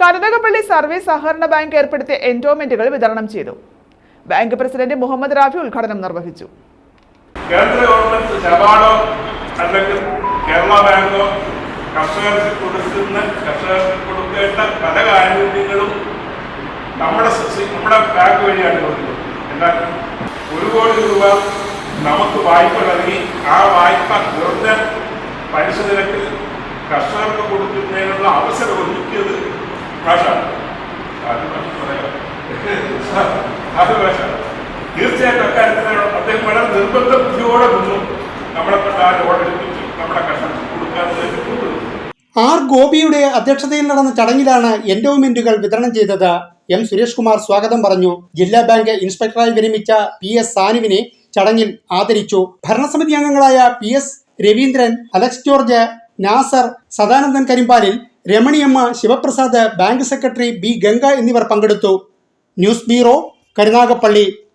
Karuthakappally service സഹകരണ bank ഏർപ്പെടുത്തിയ എൻഡോമെന്റുകൾ വിതരണം ചെയ്തു. ബാങ്ക് പ്രസിഡന്റ് മുഹമ്മദ് റാഫി ഉദ്ഘാടനം നിർവഹിച്ചു. കേന്ദ്ര ഗവൺമെന്റ് ഒരു കോടി രൂപ നമുക്ക് വായ്പ നൽകി ആ വായ്പ കുറഞ്ഞ പലിശ നിരക്കിൽ കർഷകർക്ക് കൊടുക്കുന്നതിനുള്ള ഭാഷ ഭാഷ തീർച്ചയായിട്ടും അക്കാര്യത്തിൽ അദ്ദേഹം വളരെ നിർബന്ധ ബുദ്ധിയോടെ നിന്നു നമ്മളെ കൊണ്ട് ആ ലോൺ എടുപ്പിച്ച് നമ്മുടെ കർഷകർക്ക് കൊടുക്കാൻ വേണ്ടി ആർ ഗോപിയുടെ അധ്യക്ഷതയിൽ നടന്ന ചടങ്ങിലാണ് എൻഡോമെന്റുകൾ വിതരണം ചെയ്തത്. എം സുരേഷ് കുമാർ സ്വാഗതം പറഞ്ഞു. ജില്ലാ ബാങ്ക് ഇൻസ്പെക്ടറായി വിരമിച്ച പി എസ് സാനുവിനെ ചടങ്ങിൽ ആദരിച്ചു. ഭരണസമിതി അംഗങ്ങളായ P S Raveendran Alex George Nasar Sadanandan Karimpalil Ramaniyamma Sivaprasad bank secretary B Ganga എന്നിവർ പങ്കെടുത്തു. News bureau Karunagappally.